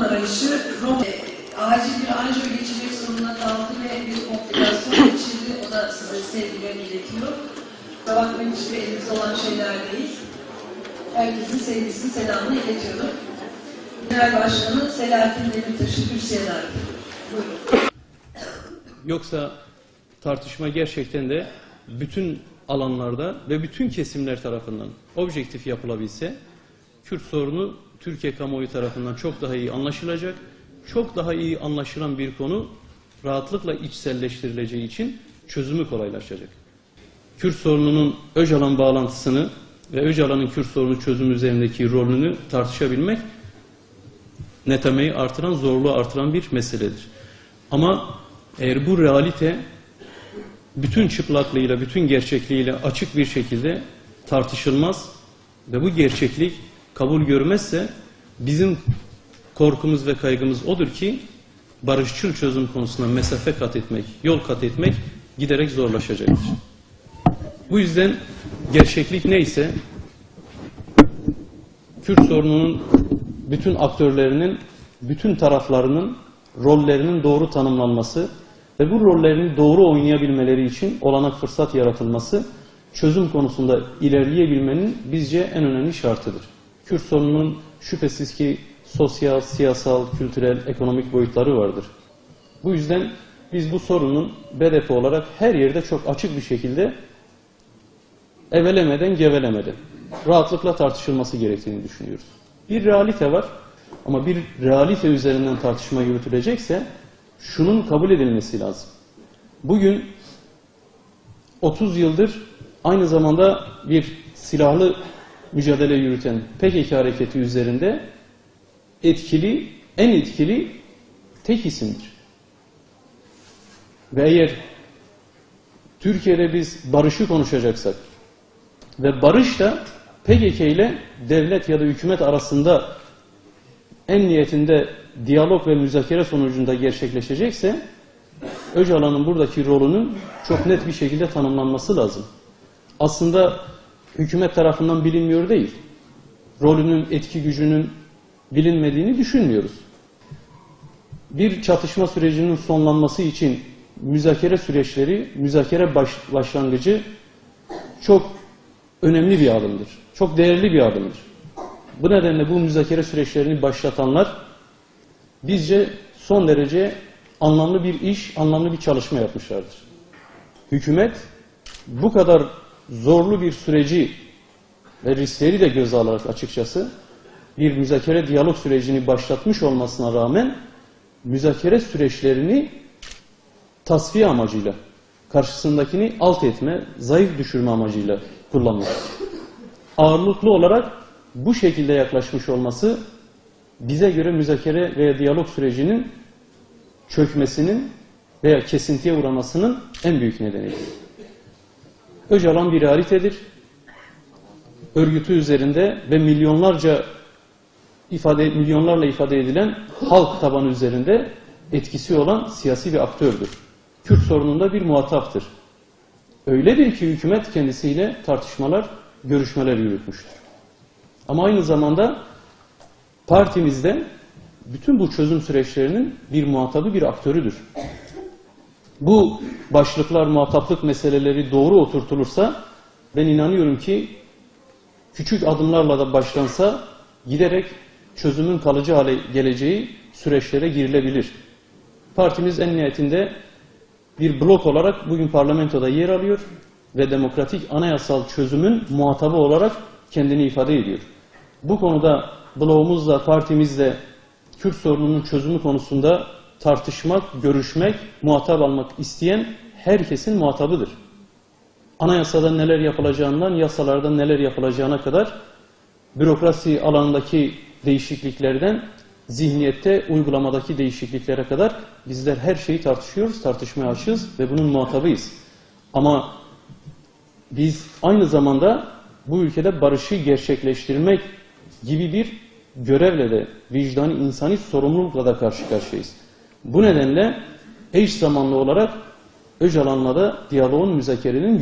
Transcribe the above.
barışı Roma e, acil bir anjiyo geçirmek zorunda kaldı ve bir komplikasyon geçirdi. O da size sevgilerini iletiyor. Kusura bakmayın hiçbir elimizde olan şeyler değil. Herkesin sevgisini, selamını iletiyorum. Genel Başkanı Selahattin Demirtaş'ın Hüsyenar. Buyurun. Yoksa tartışma gerçekten de bütün alanlarda ve bütün kesimler tarafından objektif yapılabilse Kürt sorunu Türkiye kamuoyu tarafından çok daha iyi anlaşılacak. Çok daha iyi anlaşılan bir konu rahatlıkla içselleştirileceği için çözümü kolaylaşacak. Kürt sorununun Öcalan bağlantısını ve Öcalan'ın Kürt sorunu çözümü üzerindeki rolünü tartışabilmek netemeyi artıran, zorluğu artıran bir meseledir. Ama eğer bu realite bütün çıplaklığıyla, bütün gerçekliğiyle açık bir şekilde tartışılmaz ve bu gerçeklik kabul görmezse bizim korkumuz ve kaygımız odur ki barışçıl çözüm konusunda mesafe kat etmek, yol kat etmek giderek zorlaşacaktır. Bu yüzden gerçeklik neyse Kürt sorununun bütün aktörlerinin, bütün taraflarının rollerinin doğru tanımlanması ve bu rollerini doğru oynayabilmeleri için olanak fırsat yaratılması çözüm konusunda ilerleyebilmenin bizce en önemli şartıdır. Kürt sorununun şüphesiz ki sosyal, siyasal, kültürel, ekonomik boyutları vardır. Bu yüzden biz bu sorunun BDP olarak her yerde çok açık bir şekilde evelemeden gevelemeden rahatlıkla tartışılması gerektiğini düşünüyoruz. Bir realite var ama bir realite üzerinden tartışma yürütülecekse şunun kabul edilmesi lazım. Bugün 30 yıldır aynı zamanda bir silahlı mücadele yürüten PKK hareketi üzerinde etkili, en etkili tek isimdir. Ve eğer Türkiye'de biz barışı konuşacaksak ve barış da PKK ile devlet ya da hükümet arasında en niyetinde diyalog ve müzakere sonucunda gerçekleşecekse Öcalan'ın buradaki rolünün çok net bir şekilde tanımlanması lazım. Aslında hükümet tarafından bilinmiyor değil. Rolünün, etki gücünün bilinmediğini düşünmüyoruz. Bir çatışma sürecinin sonlanması için müzakere süreçleri, müzakere baş, başlangıcı çok önemli bir adımdır. Çok değerli bir adımdır. Bu nedenle bu müzakere süreçlerini başlatanlar bizce son derece anlamlı bir iş, anlamlı bir çalışma yapmışlardır. Hükümet bu kadar zorlu bir süreci ve riskleri de göze alarak açıkçası bir müzakere diyalog sürecini başlatmış olmasına rağmen müzakere süreçlerini tasfiye amacıyla karşısındakini alt etme, zayıf düşürme amacıyla kullanmış. Ağırlıklı olarak bu şekilde yaklaşmış olması bize göre müzakere veya diyalog sürecinin çökmesinin veya kesintiye uğramasının en büyük nedenidir. Öcalan bir realitedir. Örgütü üzerinde ve milyonlarca ifade milyonlarla ifade edilen halk tabanı üzerinde etkisi olan siyasi bir aktördür. Kürt sorununda bir muhataptır. Öyledir ki hükümet kendisiyle tartışmalar, görüşmeler yürütmüştür. Ama aynı zamanda partimizde bütün bu çözüm süreçlerinin bir muhatabı, bir aktörüdür. Bu başlıklar, muhataplık meseleleri doğru oturtulursa ben inanıyorum ki küçük adımlarla da başlansa giderek çözümün kalıcı hale geleceği süreçlere girilebilir. Partimiz en nihayetinde bir blok olarak bugün parlamentoda yer alıyor ve demokratik anayasal çözümün muhatabı olarak kendini ifade ediyor. Bu konuda bloğumuzla, partimizle Kürt sorununun çözümü konusunda tartışmak, görüşmek, muhatap almak isteyen herkesin muhatabıdır. Anayasada neler yapılacağından, yasalarda neler yapılacağına kadar bürokrasi alanındaki değişikliklerden zihniyette, uygulamadaki değişikliklere kadar bizler her şeyi tartışıyoruz, tartışmaya açığız ve bunun muhatabıyız. Ama biz aynı zamanda bu ülkede barışı gerçekleştirmek gibi bir görevle de vicdani insani sorumlulukla da karşı karşıyayız. Bu nedenle eş zamanlı olarak Öcalan'la da diyaloğun müzakerenin